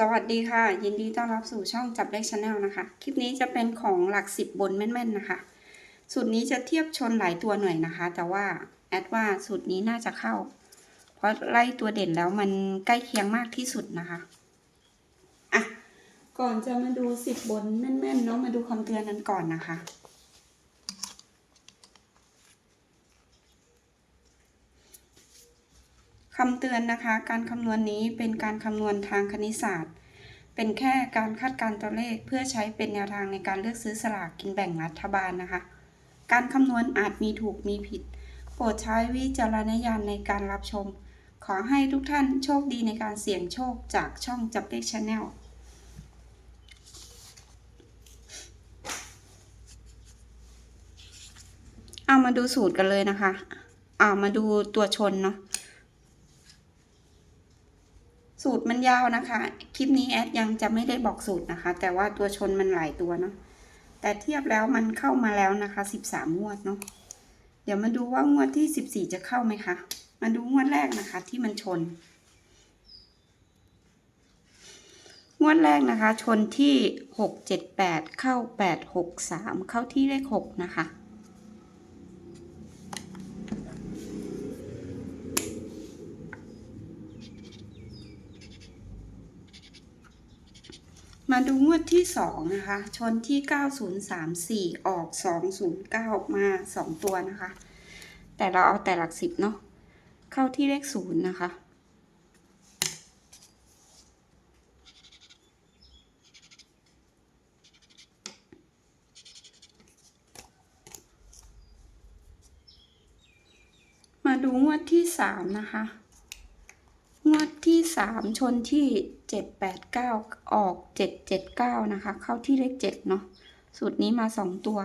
สวัสดีค่ะ ยินดีต้อนรับสู่ช่องจับเลขชาแนลนะคะ คลิปนี้จะเป็นของหลักสิบบนแม่นๆนะคะ สูตรนี้จะเทียบชนหลายตัวหน่อยนะคะ แต่ว่าแอดว่าสูตรนี้น่าจะเข้า เพราะไล่ตัวเด่นแล้วมันใกล้เคียงมากที่สุดนะคะอะก่อนจะมาดูสิบบนแม่นๆเนาะมาดูคำเตือนนั้นก่อนนะคะ คำเตือนนะคะ การคำนวณนี้เป็นการคำนวณทางคณิตศาสตร์ เป็นแค่การคาดการณ์ตัวเลขเพื่อใช้เป็นแนวทางในการเลือกซื้อสลากกินแบ่งรัฐบาลนะคะ การคำนวณอาจมีถูกมีผิด โปรดใช้วิจารณญาณในการรับชม ขอให้ทุกท่านโชคดีในการเสี่ยงโชคจากช่องจับเลขชาแนลเอามาดูสูตรกันเลยนะคะ เอามาดูตัวชนเนาะ สูตรมันยาวนะคะ คลิปนี้แอดยังจะไม่ได้บอกสูตรนะคะ แต่ว่าตัวชนมันหลายตัวเนาะแต่เทียบแล้วมันเข้ามาแล้วนะคะสิบสามงวดเนาะเดี๋ยวมาดูว่างวดที่สิบสี่จะเข้าไหมคะ มาดูงวดแรกนะคะ ที่มันชน งวดแรกนะคะ ชนที่หกเจ็ดแปดเข้าแปดหกสามเข้าที่เลขหกนะคะ มาดูงวดที่สองนะคะ ชนที่เก้าศูนย์สามสี่ออกสองศูนย์เก้ามาสองตัวนะคะ แต่เราเอาแต่หลักสิบเนาะเข้าที่เลขศูนย์นะคะ มาดูงวดที่สามนะคะ วดที่สามชนที่เจ็ดแปดเก้าออกเจ็ดเจ็ดเก้านะคะ เข้าที่เลขเจ็ดเนาะสูตรนี้มาสองตัว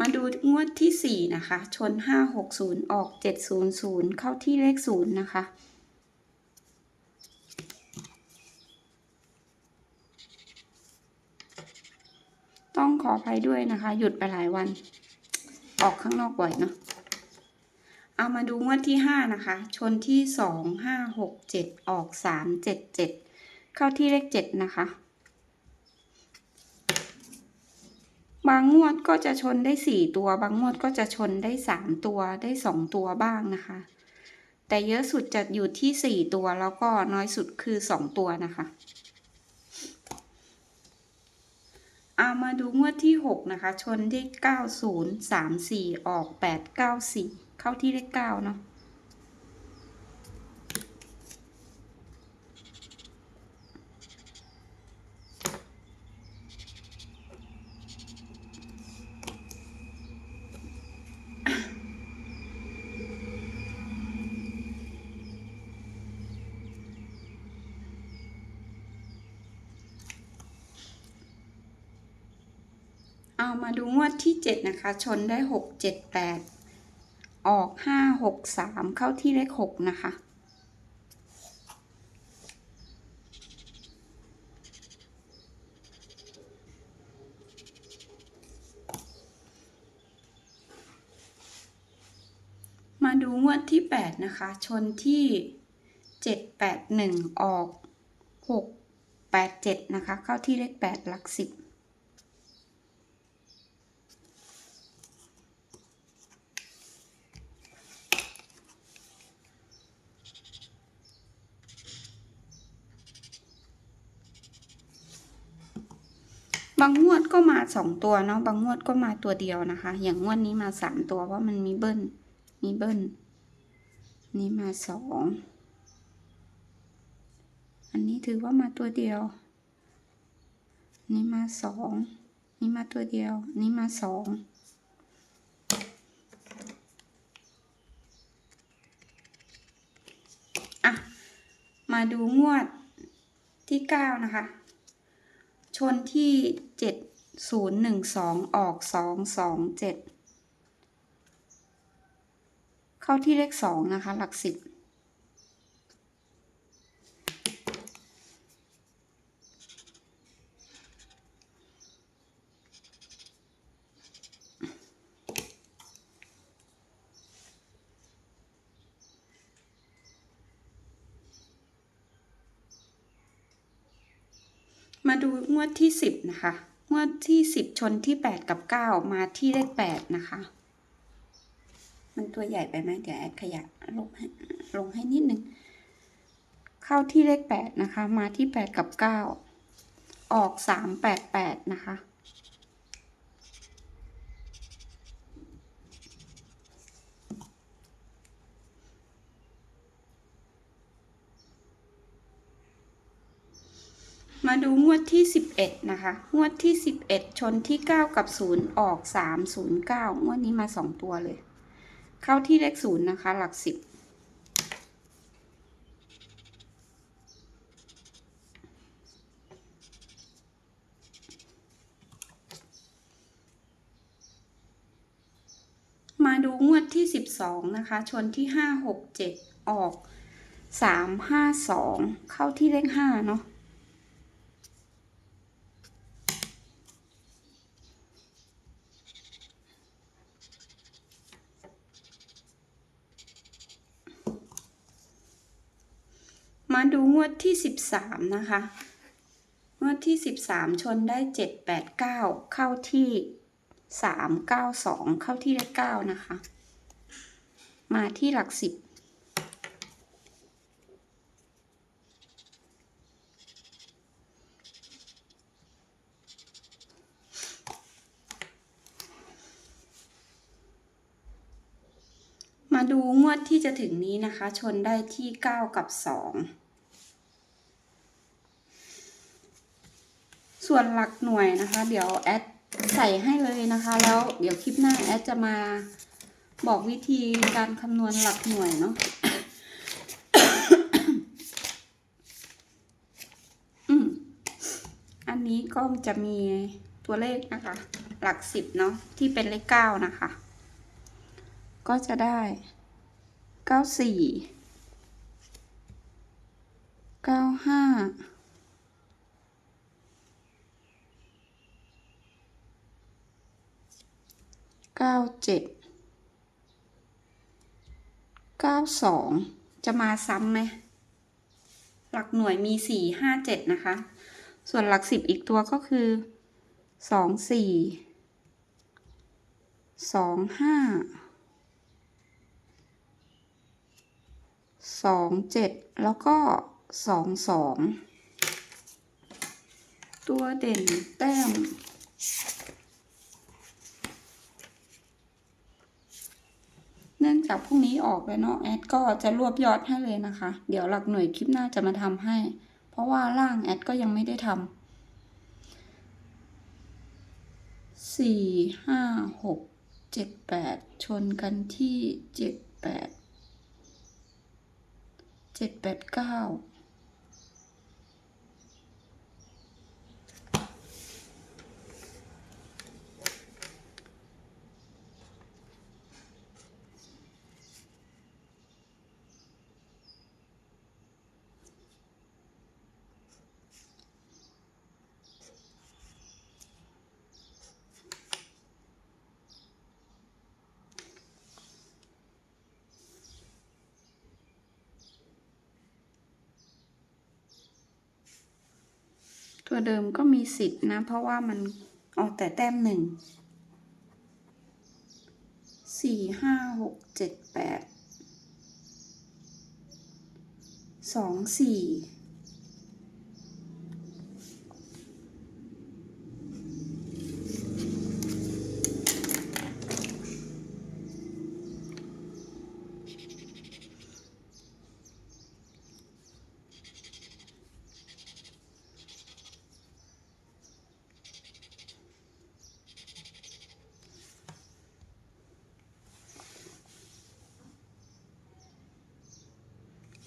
มาดูงวดที่สี่นะคะ ชนห้าหกศูนย์ออกเจ็ดศูนย์ศูนย์เข้าที่เลขศูนย์นะคะ ต้องขออ ภัยด้วยนะคะ หยุดไปหลายวัน ออกข้างนอกบ่อยเนาะเอามาดูงวดที่ห้านะคะ ชนที่สองห้าหกเจ็ดออกสามเจ็ดเจ็ดเข้าที่เลขเจ็ดนะคะ บางงวดก็จะชนได้สี่ตัว บางงวดก็จะชนได้สามตัวได้สองตัวบ้างนะคะ แต่เยอะสุดจะอยู่ที่สี่ตัวแล้วก็น้อยสุดคือสองตัวนะคะ เอามาดูงวดที่ 6 นะคะ ชนที่ 9034 ออก 894 เข้าที่เลข9เนาะ เอามาดูงวดที่ 7 นะคะ ชนได้ 6 7 8 ออก 5 6 3 เข้าที่เลข 6 นะคะ มาดูงวดที่ 8 นะคะ ชนที่ 7 8 1 ออก 6 8 7 นะคะ เข้าที่เลข 8 หลัก 10 บางงวดก็มาสองตัวเนาะบางงวดก็มาตัวเดียวนะคะ อย่างงวดนี้มาสามตัวเพราะมันมีเบิ้ลมีเบิ้ลนี่มาสองอันนี้ถือว่ามาตัวเดียว นี่มาสองนี่มาตัวเดียว นี่มาสองอะมาดูงวดที่เก้านะคะ ชนที่เจ็ดศูนย์หนึ่งสองออกสองสองเจ็ดเข้าที่เลขสองนะคะ หลักสิบ มาดูงวดที่สิบนะคะ งวดที่สิบชนที่แปดกับเก้ามาที่เลขแปดนะคะ มันตัวใหญ่ไปไหมเดี๋ยวแอดขยะลงให้ลงให้นิดนึง เข้าที่เลขแปดนะคะ มาที่แปดกับเก้าออกสามแปดแปดนะคะ มาดูงวดที่ 11 นะคะ งวดที่ 11 ชนที่ 9 กับ 0 ออก 309 งวดนี้มา 2 ตัวเลย เข้าที่เลข 0 นะคะ หลัก 10มาดูงวดที่ 12 นะคะ ชนที่ 5 6 7 ออก 3 5 2 เข้าที่เลข5เนาะ มาดูงวดที่ 13 นะคะ งวดที่ 13 ชนได้ 7 8 9 เข้าที่ 3 9 2 เข้าที่เลข9นะคะ มาที่หลัก 10มาดูงวดที่จะถึงนี้นะคะ ชนได้ที่ 9 กับ 2 ส่วนหลักหน่วยนะคะ เดี๋ยวแอดใส่ให้เลยนะคะ แล้วเดี๋ยวคลิปหน้าแอดจะมาบอกวิธีการคำนวณหลักหน่วยเนาะอันนี้ก็จะมีตัวเลขนะคะ หลักสิบเนาะที่เป็นเลขเก้านะคะ ก็จะได้เก้าสี่เก้าห้า เก้าเจ็ดเก้าสองจะมาซ้ำไหม หลักหน่วยมีสี่ห้าเจ็ดนะคะ ส่วนหลักสิบอีกตัวก็คือสองสี่สองห้าสองเจ็ดแล้วก็สองสองตัวเด่นแต้ม เนื่องจากพรุ่งนี้ออกแล้วเนาะแอดก็จะรวบยอดให้เลยนะคะ เดี๋ยวหลักหน่วยคลิปหน้าจะมาทำให้ เพราะว่าล่างแอดก็ยังไม่ได้ทำสี่ห้าหกเจ็ดแปดชนกันที่เจ็ดแปดเจ็ดแปดเก้า ตัวเดิมก็มีสิทธิ์นะ เพราะว่ามันเอาแต่แต้มหนึ่งสี่ห้าหกเจ็ดแปดสองสี่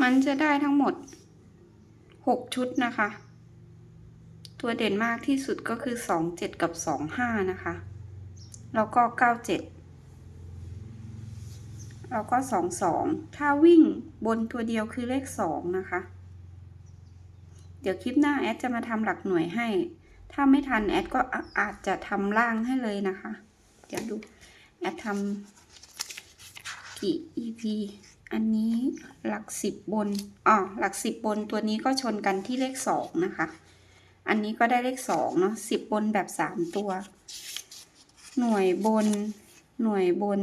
มันจะได้ทั้งหมดหกชุดนะคะ ตัวเด่นมากที่สุดก็คือสองเจ็ดกับสองห้านะคะ แล้วก็เก้าเจ็ดแล้วก็สองสองถ้าวิ่งบนตัวเดียวคือเลขสองนะคะ เดี๋ยวคลิปหน้าแอดจะมาทำหลักหน่วยให้ ถ้าไม่ทันแอดก็อาจจะทำล่างให้เลยนะคะ เดี๋ยวดูแอดทำกี่ EP อันนี้หลักสิบบนอ๋อหลักสิบบนตัวนี้ก็ชนกันที่เลขสองนะคะ อันนี้ก็ได้เลขสองเนาะสิบบนแบบสามตัว หน่วยบน หน่วยบน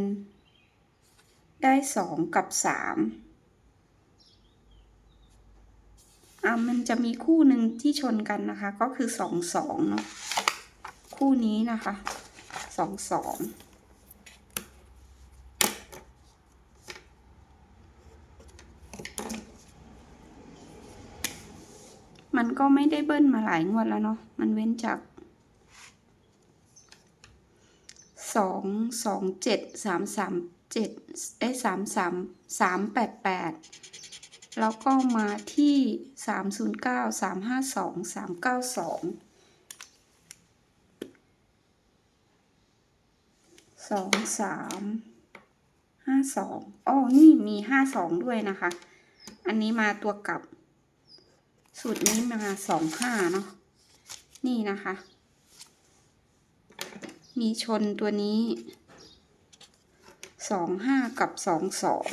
ได้สองกับสามอะมันจะมีคู่หนึ่งที่ชนกันนะคะ ก็คือสองสองเนาะคู่นี้นะคะสองสอง ก็ไม่ได้เบิ้ลมาหลายงวดแล้วเนาะ มันเว้นจากสองสองเจ็ดสามสามเจ็ดไอ้สามสามสามแปดแปดแล้วก็มาที่สามศูนย์เก้าสามห้าสองสามเก้าสองสองสามห้าสองอ๋อนี่มีห้าสองด้วยนะคะ อันนี้มาตัวกลับ สูตรนี้มาสองห้าเนาะนี่นะคะ มีชนตัวนี้สองห้ากับสองสอง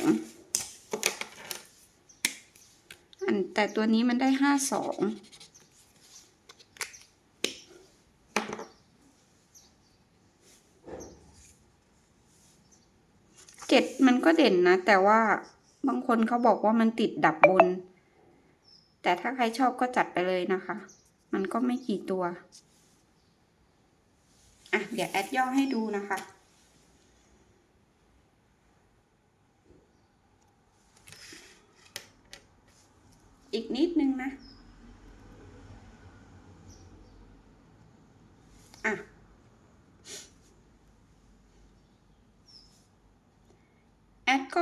อันแต่ตัวนี้มันได้ห้าสองเจ็ดมันก็เด่นนะ แต่ว่าบางคนเขาบอกว่ามันติดดับบน แต่ถ้าใครชอบก็จัดไปเลยนะคะ มันก็ไม่กี่ตัว อะ เดี๋ยวแอดย่อให้ดูนะคะอีกนิดนึงนะ แอดก็